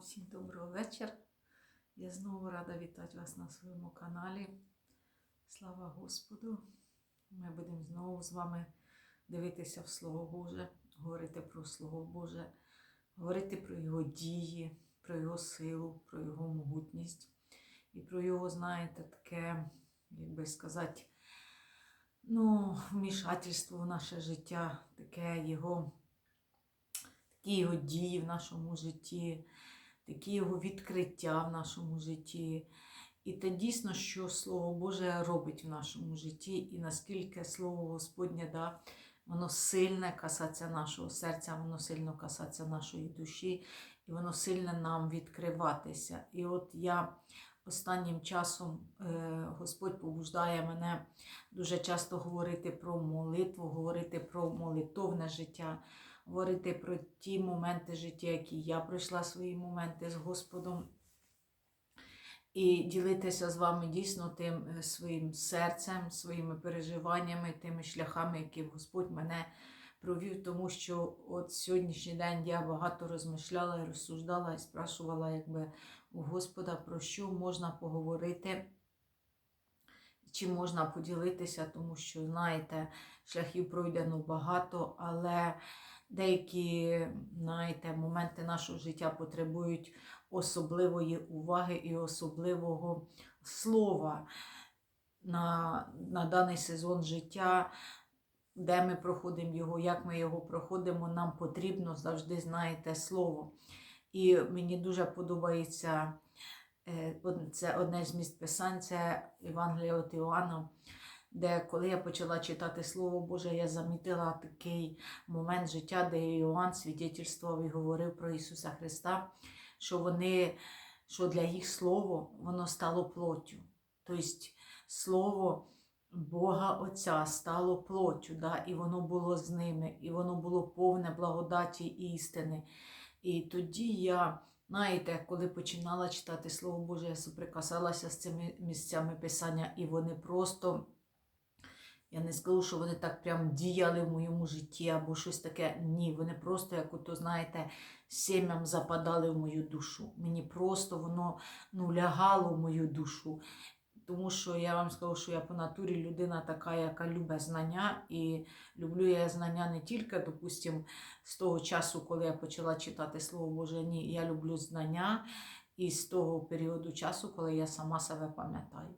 всім доброго вечора. Я знову рада вітати вас на своєму каналі. Слава Господу! Ми будемо знову з вами дивитися в Слово Боже, говорити про Слово Боже, говорити про Його дії, про Його силу, про Його могутність і про Його, знаєте, таке, як би сказати, ну, вмішательство в наше життя, таке Його такі його дії в нашому житті, такі його відкриття в нашому житті. І те дійсно, що Слово Боже робить в нашому житті, і наскільки Слово Господнє, да, воно сильне касаться нашого серця, воно сильно касаться нашої душі, і воно сильно нам відкриватися. І от я останнім часом е, Господь побуждає мене дуже часто говорити про молитву, говорити про молитовне життя говорити про ті моменти життя, які я пройшла свої моменти з Господом. І ділитися з вами дійсно тим е, своїм серцем, своїми переживаннями, тими шляхами, які Господь мене провів, тому що от сьогоднішній день я багато розмишляла розсуждала і спрашувала якби у Господа, про що можна поговорити, чи можна поділитися, тому що, знаєте, шляхів пройдено багато, але Деякі, знаєте, моменти нашого життя потребують особливої уваги і особливого слова на, на даний сезон життя, де ми проходимо його, як ми його проходимо, нам потрібно завжди, знаєте, слово. І мені дуже подобається е, це одне з місць писань, це Євангелія от Іоанна, де коли я почала читати Слово Боже, я замітила такий момент життя, де Іоанн свідетельствував і говорив про Ісуса Христа, що вони, що для їх Слово воно стало плоттю. Тобто Слово Бога Отця стало плоттю, да? і воно було з ними, і воно було повне благодаті і істини. І тоді я. Знаєте, коли починала читати Слово Боже, я соприкасалася з цими місцями Писання, і вони просто я не скажу, що вони так прям діяли в моєму житті або щось таке. Ні, вони просто, як ото, знаєте, сім'ям западали в мою душу. Мені просто воно ну, лягало в мою душу. Тому що я вам скажу, що я по натурі людина така, яка любить знання. І люблю я знання не тільки, допустимо, з того часу, коли я почала читати Слово Боже, ні, я люблю знання і з того періоду часу, коли я сама себе пам'ятаю.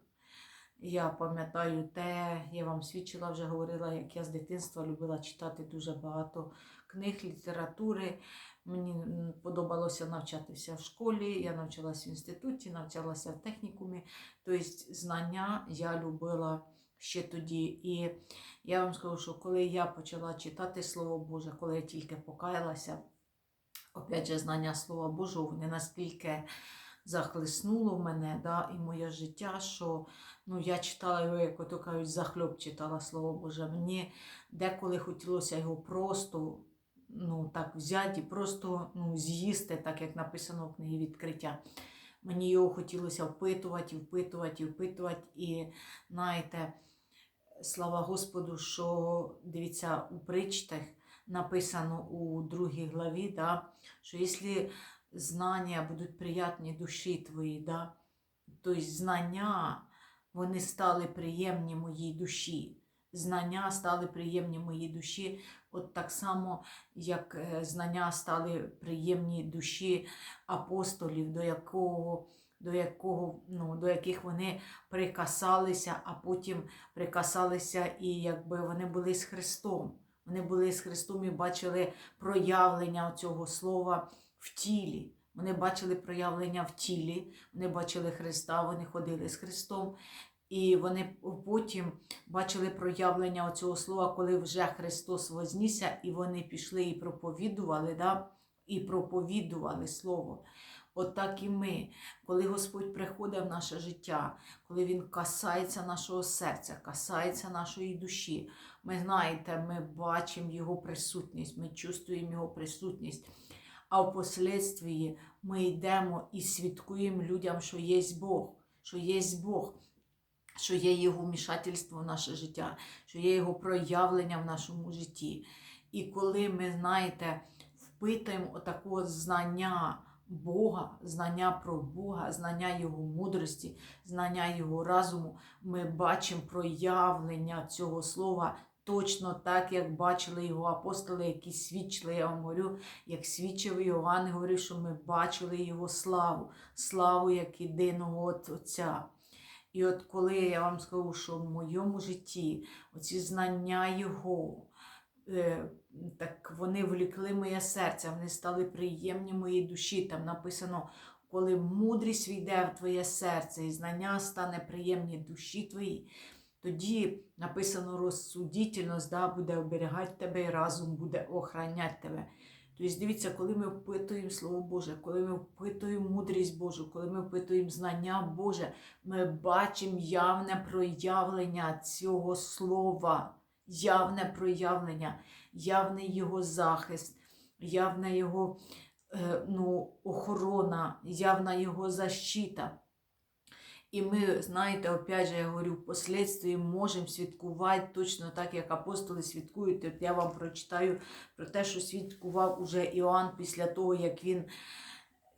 Я пам'ятаю те, я вам свідчила, вже говорила, як я з дитинства любила читати дуже багато книг, літератури. Мені подобалося навчатися в школі, я навчалася в інституті, навчалася в технікумі. Тобто знання я любила ще тоді. І я вам скажу, що коли я почала читати Слово Боже, коли я тільки покаялася, опять же, знання Слова Божого, вони наскільки захлеснуло мене да, і моє життя, що ну, я читала його, як ото кажуть, захльоп читала Слово Боже. Мені деколи хотілося його просто ну, так взяти і просто ну, з'їсти, так як написано в книгі відкриття. Мені його хотілося впитувати, впитувати, впитувати. І знаєте, слава Господу, що дивіться, у причтах написано у другій главі, да, що якщо знання будуть приятні душі твої, да? тобто знання, вони стали приємні моїй душі. Знання стали приємні моїй душі, от так само, як е, знання стали приємні душі апостолів, до якого, до якого, ну, до яких вони прикасалися, а потім прикасалися і якби вони були з Христом. Вони були з Христом і бачили проявлення цього слова в тілі. Вони бачили проявлення в тілі, вони бачили Христа, вони ходили з Христом. І вони потім бачили проявлення цього слова, коли вже Христос вознісся, і вони пішли і проповідували, да? і проповідували Слово. От так і ми, коли Господь приходить в наше життя, коли Він касається нашого серця, касається нашої душі, ми знаєте, ми бачимо Його присутність, ми чувствуємо Його присутність а впоследствии ми йдемо і свідкуємо людям, що є Бог, що є Бог, що є Його вмішательство в наше життя, що є Його проявлення в нашому житті. І коли ми, знаєте, впитуємо отакого знання Бога, знання про Бога, знання Його мудрості, знання Його разуму, ми бачимо проявлення цього слова точно так, як бачили його апостоли, які свідчили, я вам говорю, як свідчив Іоанн, говорив, що ми бачили його славу, славу як єдиного от Отця. І от коли я вам скажу, що в моєму житті оці знання Його, е, так вони влікли моє серце, вони стали приємні моїй душі. Там написано, коли мудрість війде в твоє серце і знання стане приємні душі твоїй, тоді написано розсудительність да, буде оберігати тебе і разум буде охраняти тебе. Тобто, дивіться, коли ми впитуємо Слово Боже, коли ми впитуємо мудрість Божу, коли ми впитуємо знання Боже, ми бачимо явне проявлення цього слова, явне проявлення, явний його захист, явна його е, ну, охорона, явна його защита. І ми, знаєте, опять же, я говорю, впоследствии можемо святкувати точно так, як апостоли святкують. От я вам прочитаю про те, що святкував уже Іоанн після того, як він,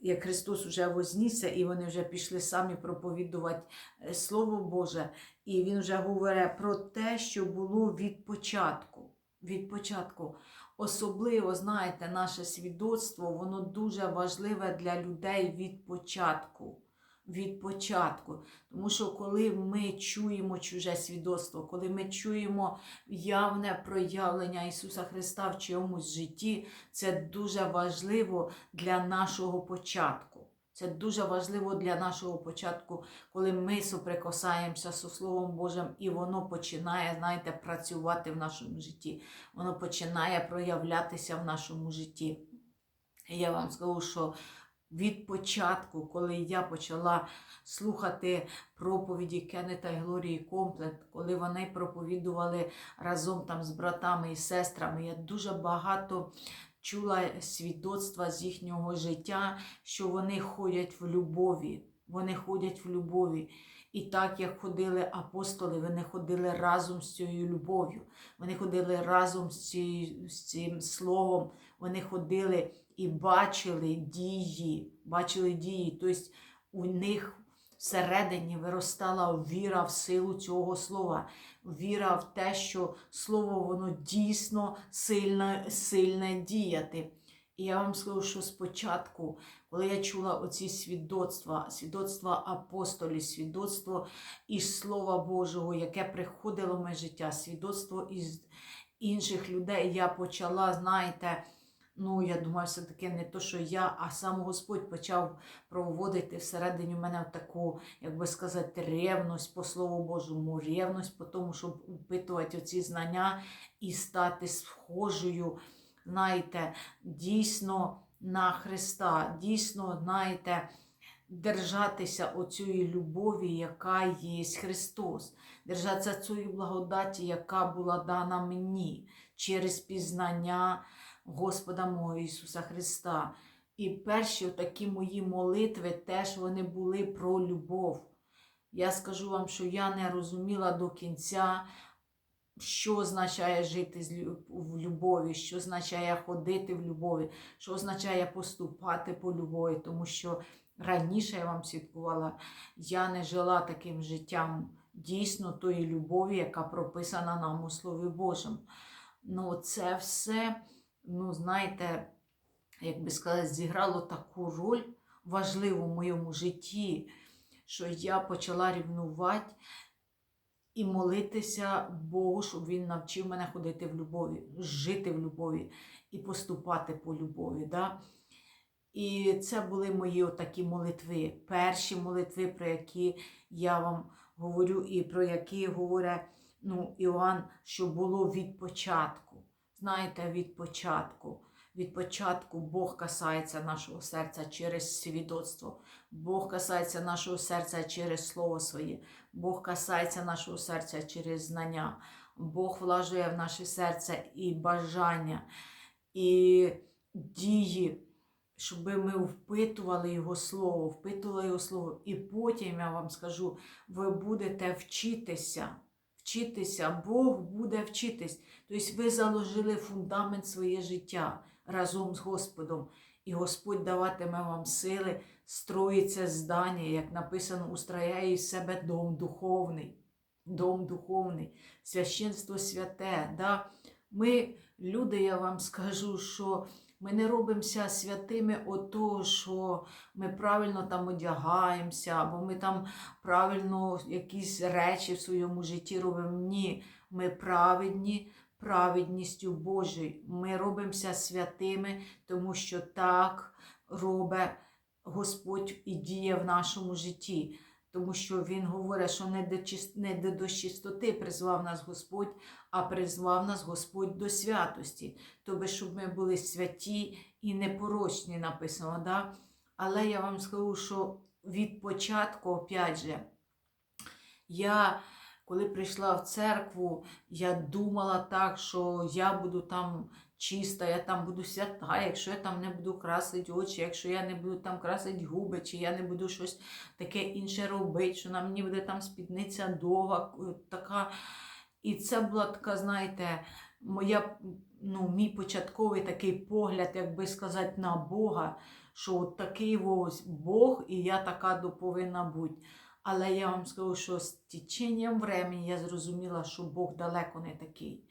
як Христос вже вознісся, і вони вже пішли самі проповідувати е, Слово Боже. І він вже говорить про те, що було від початку. Від початку. Особливо, знаєте, наше свідоцтво, воно дуже важливе для людей від початку від початку. Тому що коли ми чуємо чуже свідоцтво, коли ми чуємо явне проявлення Ісуса Христа в чомусь житті, це дуже важливо для нашого початку. Це дуже важливо для нашого початку, коли ми соприкасаємося з Словом Божим, і воно починає, знаєте, працювати в нашому житті. Воно починає проявлятися в нашому житті. І я вам скажу, що від початку, коли я почала слухати проповіді Кеннета і Глорії Комплет, коли вони проповідували разом там з братами і сестрами, я дуже багато чула свідоцтва з їхнього життя, що вони ходять в любові. Вони ходять в любові. І так, як ходили апостоли, вони ходили разом з цією любов'ю. Вони ходили разом з, цією, з цим словом. Вони ходили і бачили дії, бачили дії. Тобто у них всередині виростала віра в силу цього слова, віра в те, що слово воно дійсно сильне, сильне діяти. І я вам скажу, що спочатку, коли я чула оці свідоцтва, свідоцтва апостолів, свідоцтво із Слова Божого, яке приходило в моє життя, свідоцтво із інших людей, я почала, знаєте, Ну, я думаю, все-таки не то, що я, а сам Господь почав проводити всередині мене таку, як би сказати, ревність по Слову Божому, ревність по тому, щоб впитувати оці знання і стати схожою, знаєте, дійсно на Христа, дійсно, знаєте, держатися оцієї любові, яка є Христос, держатися цієї благодаті, яка була дана мені через пізнання. Господа мого Ісуса Христа. І перші такі мої молитви теж вони були про любов. Я скажу вам, що я не розуміла до кінця, що означає жити в любові, що означає ходити в любові, що означає поступати по любові, тому що раніше я вам свідкувала, я не жила таким життям дійсно тої любові, яка прописана нам у Слові Божому. Ну, це все ну, знаєте, як би сказати, зіграло таку роль важливу в моєму житті, що я почала рівнувати і молитися Богу, щоб Він навчив мене ходити в любові, жити в любові і поступати по любові. Да? І це були мої такі молитви, перші молитви, про які я вам говорю, і про які говорить ну, Іоанн, що було від початку знаєте, від початку. Від початку Бог касається нашого серця через свідоцтво. Бог касається нашого серця через Слово Своє, Бог касається нашого серця через знання. Бог влажує в наше серце і бажання, і дії, щоб ми впитували Його Слово, впитували Його Слово. І потім я вам скажу, ви будете вчитися вчитися, Бог буде вчитись. Тобто ви заложили фундамент своє життя разом з Господом. І Господь даватиме вам сили, строїться здання, як написано, устрояє із себе дом духовний. Дом духовний, священство святе. Да? Ми, люди, я вам скажу, що ми не робимося святими от того, що ми правильно там одягаємося, або ми там правильно якісь речі в своєму житті робимо. Ні, ми праведні праведністю Божою. Ми робимося святими, тому що так робить Господь і діє в нашому житті. Тому що Він говорить, що не до, чистоти призвав нас Господь, а призвав нас Господь до святості. Тобто, щоб ми були святі і непорочні, написано. Да? Але я вам скажу, що від початку, опять же, я, коли прийшла в церкву, я думала так, що я буду там чиста, я там буду свята, якщо я там не буду красити очі, якщо я не буду там красити губи, чи я не буду щось таке інше робити, що на мені буде там спідниця довга, така. І це була така, знаєте, моя, ну, мій початковий такий погляд, як би сказати, на Бога, що от такий ось Бог, і я така до повинна бути. Але я вам скажу, що з теченням времени я зрозуміла, що Бог далеко не такий.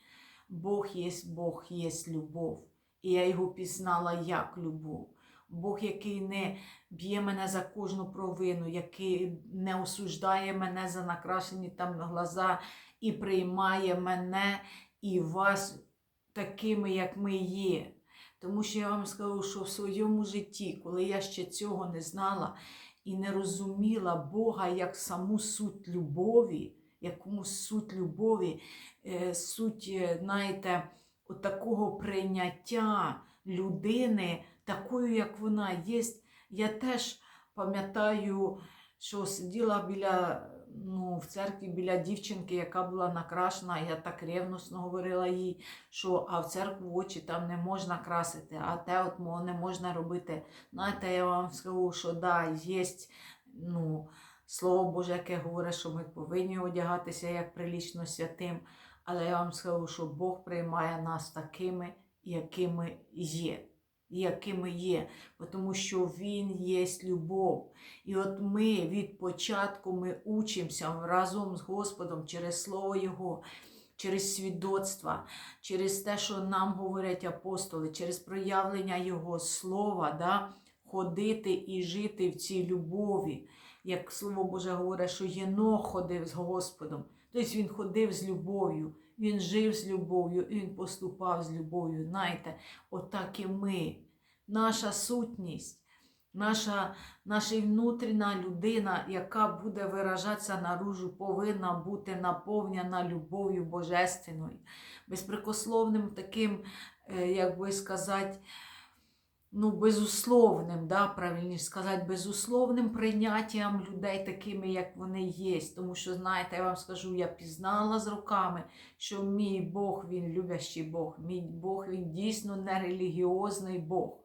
Бог є Бог, є любов. І я його пізнала як любов. Бог, який не б'є мене за кожну провину, який не осуждає мене за накрашені там глаза і приймає мене і вас такими, як ми є. Тому що я вам скажу, що в своєму житті, коли я ще цього не знала і не розуміла Бога як саму суть любові, яку суть любові, е, суть, е, знаєте, от такого прийняття людини, такою, як вона є. Я теж пам'ятаю, що сиділа біля, ну, в церкві біля дівчинки, яка була накрашена, я так ревносно говорила їй, що а в церкву очі там не можна красити, а те от не можна робити. Знаєте, я вам скажу, що да, є ну, Слово Боже, яке говорить, що ми повинні одягатися як прилічно святим. Але я вам скажу, що Бог приймає нас такими, якими є. Якими є, тому що Він є любов. І от ми від початку ми учимося разом з Господом через Слово Його, через свідоцтва, через те, що нам говорять апостоли, через проявлення Його слова, да? ходити і жити в цій любові. Як Слово Боже говорить, що Єнох ходив з Господом. Тобто він ходив з любов'ю, він жив з любов'ю, він поступав з любов'ю. Знаєте, отак і ми. Наша сутність, наша, наша внутрішня людина, яка буде виражатися наружу, повинна бути наповнена любов'ю Божественною, безпрекословним таким, е, як би сказати, ну, безусловним, да, правильніше сказати, безусловним прийняттям людей такими, як вони є. Тому що, знаєте, я вам скажу, я пізнала з роками, що мій Бог, він любящий Бог, мій Бог, він дійсно не релігіозний Бог.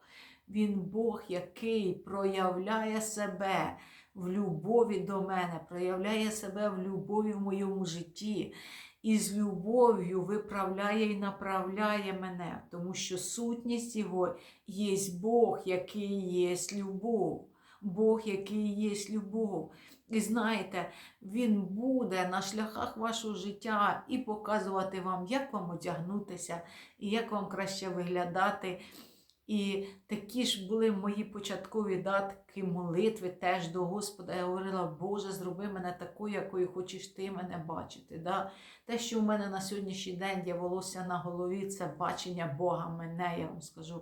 Він Бог, який проявляє себе в любові до мене, проявляє себе в любові в моєму житті. І з любов'ю виправляє і направляє мене, тому що сутність Його є Бог, який є любов. Бог, який є любов. І знаєте, Він буде на шляхах вашого життя і показувати вам, як вам одягнутися, і як вам краще виглядати. І такі ж були мої початкові датки молитви теж до Господа. Я говорила, Боже, зроби мене такою, якою хочеш ти мене бачити. Да? Те, що в мене на сьогоднішній день є волосся на голові, це бачення Бога мене, я вам скажу.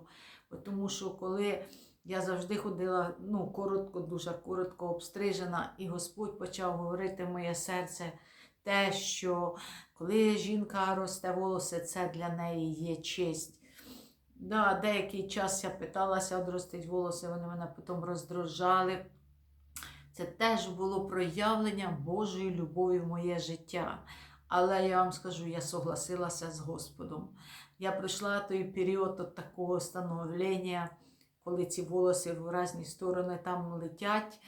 Тому що коли я завжди ходила, ну, коротко, дуже коротко обстрижена, і Господь почав говорити моє серце те, що коли жінка росте волосся, це для неї є честь. Да, деякий час я питалася одростити волоси, вони мене потім роздрожали. Це теж було проявлення Божої любові в моє життя. Але я вам скажу, я согласилася з Господом. Я пройшла той період от такого становлення, коли ці волоси в різні сторони там летять,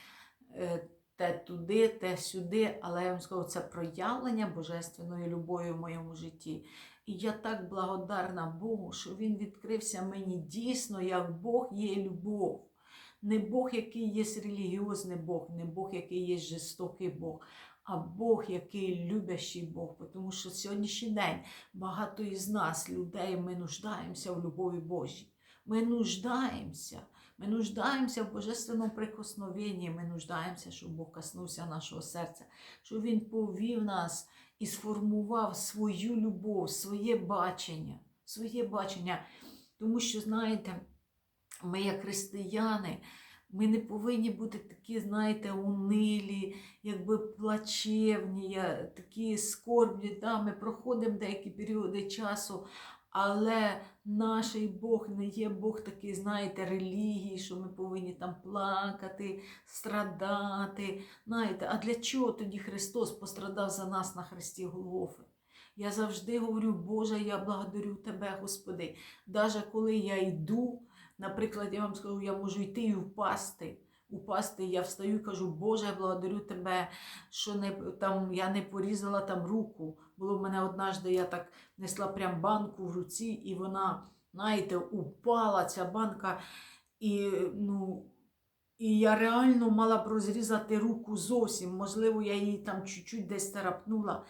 е, те туди, те сюди. Але я вам скажу, це проявлення божественної любові в моєму житті. І я так благодарна Богу, що Він відкрився мені дійсно, як Бог є любов. Не Бог, який є релігіозний Бог, не Бог, який є жорстокий Бог, а Бог, який любящий Бог. Тому що сьогоднішній день багато із нас, людей, ми нуждаємося в любові Божій. Ми нуждаємося. Ми нуждаємося в божественному прикосновенні. Ми нуждаємося, щоб Бог коснувся нашого серця, щоб Він повів нас і сформував свою любов, своє бачення, своє бачення. Тому що, знаєте, ми, як християни, ми не повинні бути такі, знаєте, унилі, якби плачевні, такі скорбні. Да, ми проходимо деякі періоди часу, але наш Бог не є Бог такий, знаєте, релігії, що ми повинні там плакати, страдати. Знаєте, а для чого тоді Христос пострадав за нас на хресті Голгофи? Я завжди говорю, Боже, я благодарю Тебе, Господи. Даже коли я йду, наприклад, я вам скажу, я можу йти і впасти. Упасти, я встаю і кажу, Боже, я благодарю тебе, що не, там, я не порізала там руку. Було в мене однажды, я так несла прям банку в руці, і вона, знаєте, упала ця банка. І, ну, і я реально мала б розрізати руку зовсім. Можливо, я її там чуть-чуть десь тарапнула.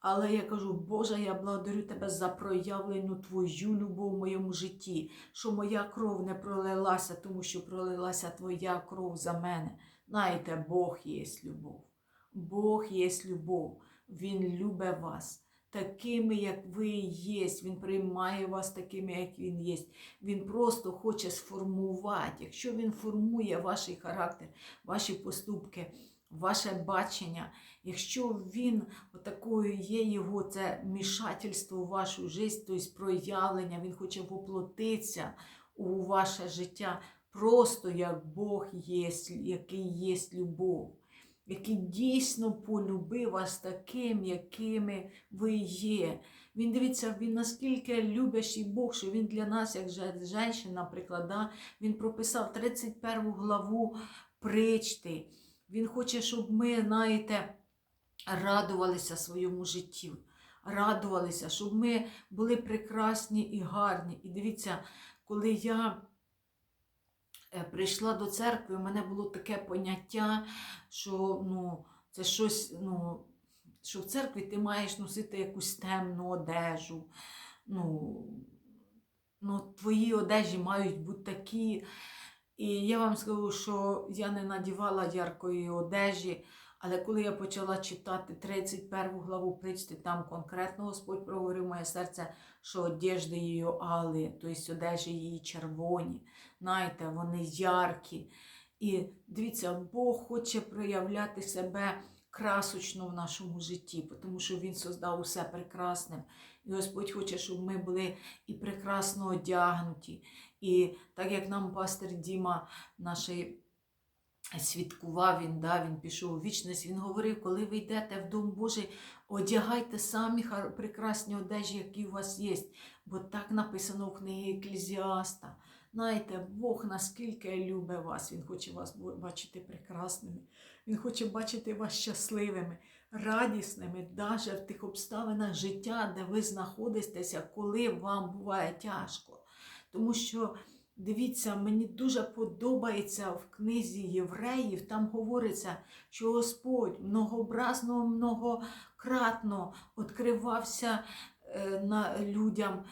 Але я кажу, Боже, я благодарю тебе за проявлену твою любов в моєму житті, що моя кров не пролилася, тому що пролилася твоя кров за мене. Знаєте, Бог є любов. Бог є любов. Він любить вас. Такими, як ви є, Він приймає вас такими, як він є. Він просто хоче сформувати. Якщо він формує ваш характер, ваші поступки, ваше бачення, якщо він отакою є його це мішательство в вашу життя, тобто проявлення, він хоче воплотитися у ваше життя, просто як Бог є, який є любов який дійсно полюбив вас таким, якими ви є. Він дивиться, він наскільки любящий Бог, що він для нас, як жінка, наприклад, він прописав 31 главу причти. Він хоче, щоб ми, знаєте, радувалися своєму житті. Радувалися, щоб ми були прекрасні і гарні. І дивіться, коли я прийшла до церкви, у мене було таке поняття, що ну, це щось, ну, що в церкві ти маєш носити якусь темну одежу. Ну, ну, Твої одежі мають бути такі. І я вам скажу, що я не надівала яркої одежі, але коли я почала читати 31 главу причти, там конкретно Господь проговорив моє серце, що одежди її али, тобто одежі її червоні, знаєте, вони яркі. І дивіться, Бог хоче проявляти себе красочно в нашому житті, тому що Він создав усе прекрасним. І Господь хоче, щоб ми були і прекрасно одягнуті. І так як нам пастор Діма, наш свідкував, він да, він пішов у вічність, він говорив, коли ви йдете в Дом Божий, одягайте самі прекрасні одежі, які у вас є. Бо так написано в книгі Еклезіаста. Знаєте, Бог наскільки любить вас, Він хоче вас бачити прекрасними, Він хоче бачити вас щасливими, радісними, навіть в тих обставинах життя, де ви знаходитеся, коли вам буває тяжко. Тому що, дивіться, мені дуже подобається в книзі євреїв, там говориться, що Господь многообразно, многократно відкривався е, на людям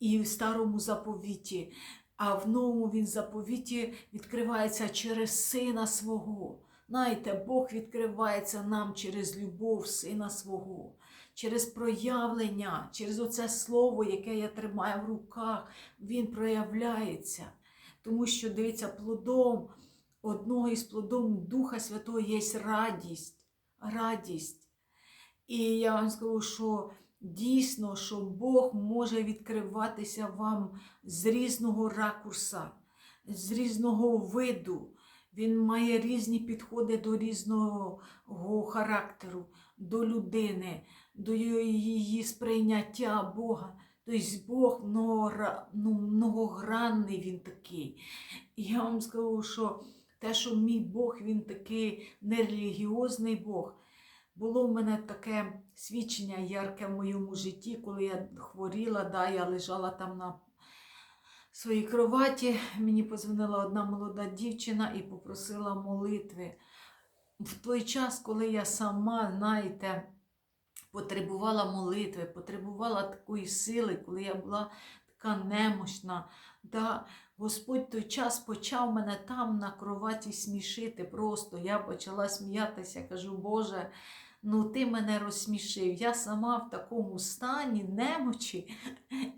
і в старому заповіті а в новому він заповіті відкривається через сина свого. Знаєте, Бог відкривається нам через любов сина свого, через проявлення, через оце слово, яке я тримаю в руках, він проявляється. Тому що, дивіться, плодом одного із плодом Духа Святого є радість. радість. І я вам скажу, що дійсно, що Бог може відкриватися вам з різного ракурса, з різного виду. Він має різні підходи до різного характеру, до людини, до її сприйняття Бога. Тобто Бог ну, многогранний він такий. І я вам скажу, що те, що мій Бог, він такий нерелігіозний Бог. Було в мене таке свідчення ярке в моєму житті, коли я хворіла, да, я лежала там на своїй кроваті. Мені позвонила одна молода дівчина і попросила молитви. В той час, коли я сама, знаєте, потребувала молитви, потребувала такої сили, коли я була така немощна. Да, Господь той час почав мене там на кроваті смішити. Просто я почала сміятися, кажу, Боже, ну ти мене розсмішив. Я сама в такому стані немочі,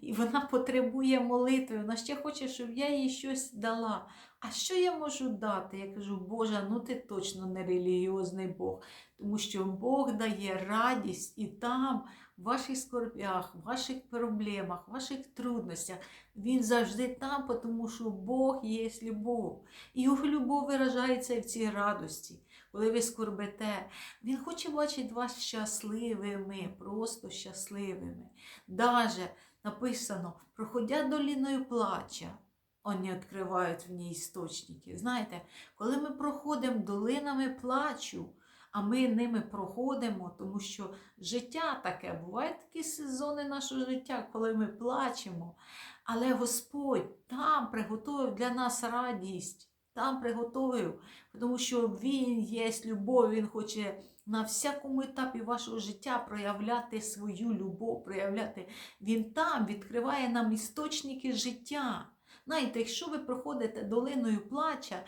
і вона потребує молитви. Вона ще хоче, щоб я їй щось дала. А що я можу дати? Я кажу, Боже, ну ти точно не релігіозний Бог, тому що Бог дає радість і там, в ваших скорбях, в ваших проблемах, в ваших трудностях. Він завжди там, тому що Бог є любов. Його любов виражається в цій радості, коли ви скорбите. Він хоче бачити вас щасливими, просто щасливими. Даже написано, проходя доліною плача. Вони відкривають в ній істочники. Знаєте, коли ми проходимо долинами плачу, а ми ними проходимо, тому що життя таке, бувають такі сезони нашого життя, коли ми плачемо. Але Господь там приготовив для нас радість, там приготовив, тому що Він є любов, Він хоче на всякому етапі вашого життя проявляти свою любов, проявляти. Він там відкриває нам істочники життя. Знаєте, якщо ви проходите долиною плача,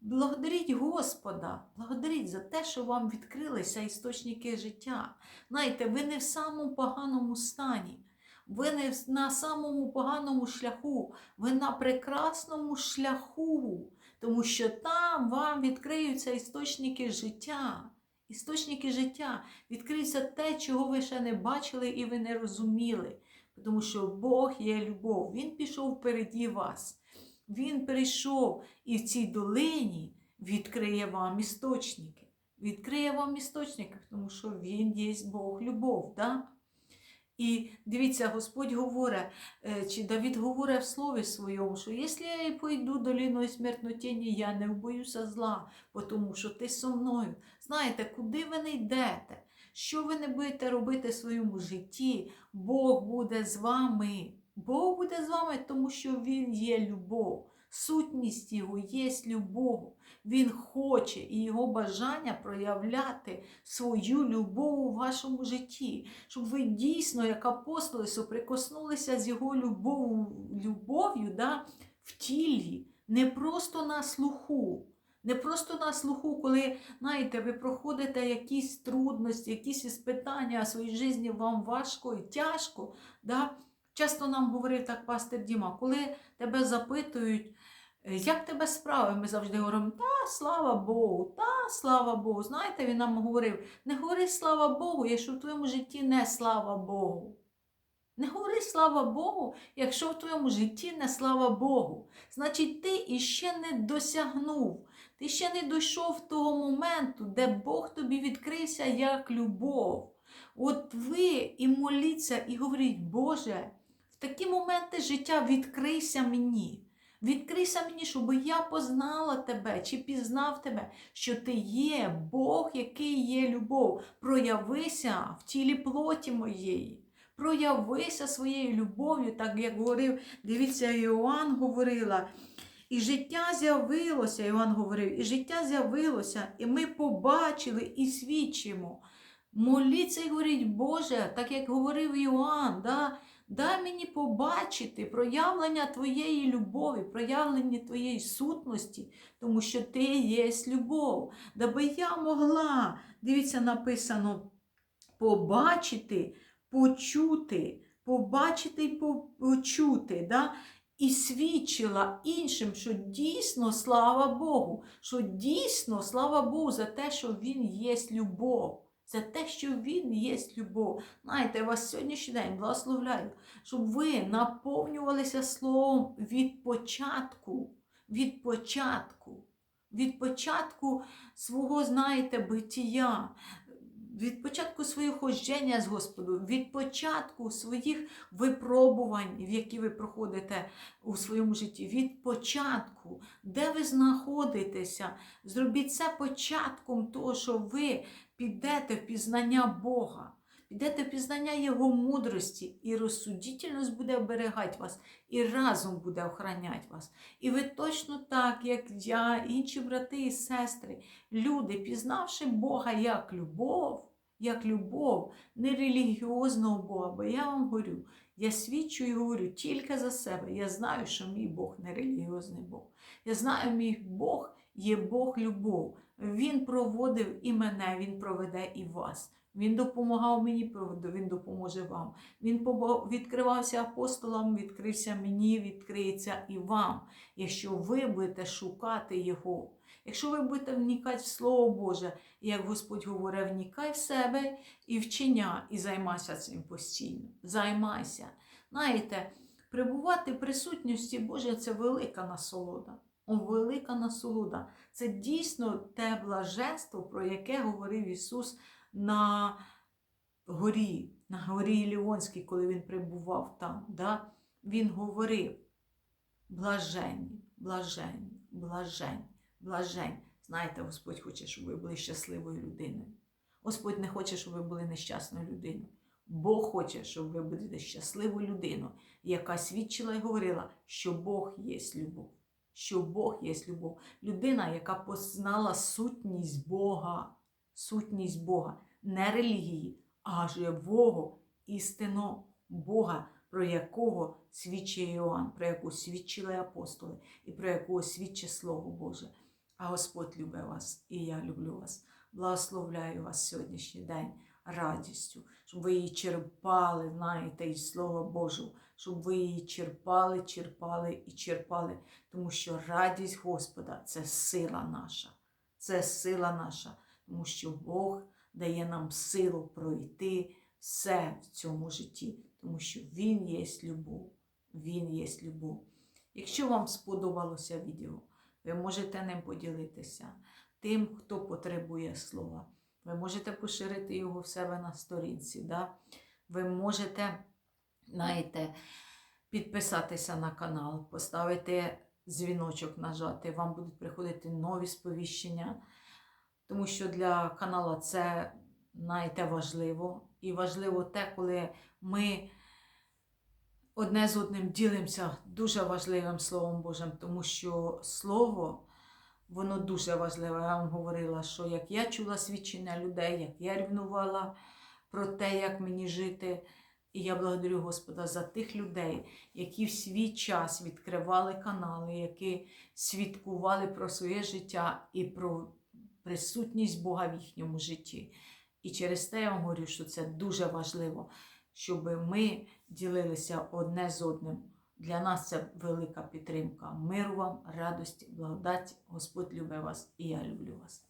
благодаріть Господа, благодаріть за те, що вам відкрилися істочники життя. Знаєте, ви не в самому поганому стані, ви не на самому поганому шляху, ви на прекрасному шляху, тому що там вам відкриються істочники життя. Істочники життя відкриється те, чого ви ще не бачили і ви не розуміли. Тому що Бог є любов. Він пішов впереді вас. Він прийшов і в цій долині відкриє вам істочники. Відкриє вам істочники, тому що Він є Бог любов. Да? І дивіться, Господь говорить, е, чи Давід говорить в слові своєму, що якщо я пойду доліною смертну тіні, я не боюся зла, тому що ти со мною. Знаєте, куди ви не йдете? Що ви не будете робити в своєму житті, Бог буде з вами. Бог буде з вами, тому що Він є любов. Сутність Його є любов. Він хоче і його бажання проявляти свою любов у вашому житті, щоб ви дійсно, як апостоли, соприкоснулися з його любов, любов'ю да, в тілі, не просто на слуху. Не просто на слуху, коли, знаєте, ви проходите якісь трудності, якісь іспитання в своїй житті вам важко і тяжко. Да? Часто нам говорив так пастир Діма, коли тебе запитують, як тебе справи, ми завжди говоримо, та слава Богу, та слава Богу. Знаєте, він нам говорив, не говори слава Богу, якщо в твоєму житті не слава Богу. Не говори слава Богу, якщо в твоєму житті не слава Богу. Значить, ти іще не досягнув. Ти ще не дійшов того моменту, де Бог тобі відкрився як любов. От ви і моліться, і говоріть, Боже, в такі моменти життя відкрийся мені. Відкрийся мені, щоб я познала тебе чи пізнав тебе, що ти є Бог, який є любов. Проявися в тілі плоті моєї. Проявися своєю любов'ю, так як говорив, дивіться, Іоанн говорила. І життя з'явилося, Іван говорив, і життя з'явилося, і ми побачили і свідчимо. Моліться і говоріть, Боже, так як говорив Іоанн, да, дай мені побачити проявлення Твоєї любові, проявлення Твоєї сутності, тому що Ти є любов. Даби я могла, дивіться, написано, побачити, почути, побачити і почути. Да? І свідчила іншим, що дійсно слава Богу, що дійсно слава Богу за те, що Він є любов, за те, що Він є любов. Знаєте, я вас сьогоднішній день благословляю, щоб ви наповнювалися словом від початку, від початку, від початку свого, знаєте, биття. від початку свого ходження з Господом, від початку своїх випробувань, які ви проходите у своєму житті, від початку, де ви знаходитеся, зробіть це початком того, що ви підете в пізнання Бога. Підете в пізнання Його мудрості, і розсудительність буде оберігати вас, і разом буде охороняти вас. І ви точно так, як я, інші брати і сестри, люди, пізнавши Бога як любов, як любов, не релігіозного Бога, бо я вам говорю, я свідчу і говорю тільки за себе. Я знаю, що мій Бог не релігіозний Бог. Я знаю, мій Бог є Бог любов. Він проводив і мене, Він проведе і вас. Він допомагав мені, він допоможе вам. Він відкривався апостолам, відкрився мені, відкриється і вам, якщо ви будете шукати Його. Якщо ви будете вникати в Слово Боже, як Господь говорить, вникай в себе і вчиня, і займайся цим постійно. Займайся. Знаєте, перебувати в присутності Божої це велика насолода. Велика насолода. Це дійсно те блаженство, про яке говорив Ісус на горі, на горі Ліонській, коли Він перебував там. Да? Він говорив: блаженні, блаженні, блажень, блажень. Знаєте, Господь хоче, щоб ви були щасливою людиною. Господь не хоче, щоб ви були нещасною людиною. Бог хоче, щоб ви були щасливою людиною, яка свідчила і говорила, що Бог є любов. Що Бог є любов. Людина, яка познала сутність Бога, сутність Бога, не релігії, а живого, істинного Бога, про якого свідчить Іоанн, про яку свідчили апостоли і про якого свідчить Слово Боже. А Господь любить вас, і я люблю вас. Благословляю вас сьогоднішній день радістю, щоб ви її черпали, знаєте, із Слова Божого, щоб ви її черпали, черпали і черпали, тому що радість Господа це сила наша, це сила наша, тому що Бог дає нам силу пройти все в цьому житті, тому що Він є любов. Він є любов. Якщо вам сподобалося відео, ви можете ним поділитися тим, хто потребує слова. Ви можете поширити його в себе на сторінці. Да? Ви можете, знаєте, підписатися на канал, поставити дзвіночок, нажати. Вам будуть приходити нові сповіщення, тому що для каналу це, знаєте, важливо. І важливо те, коли ми одне з одним ділимося дуже важливим Словом Божим, тому що Слово. Воно дуже важливе. Я вам говорила, що як я чула свідчення людей, як я рівнувала про те, як мені жити. І я благодарю Господа за тих людей, які в свій час відкривали канали, які свідкували про своє життя і про присутність Бога в їхньому житті. І через те я вам говорю, що це дуже важливо, щоб ми ділилися одне з одним. Для нас це велика підтримка. Миру вам, радості, благодаті. Господь любить вас і я люблю вас.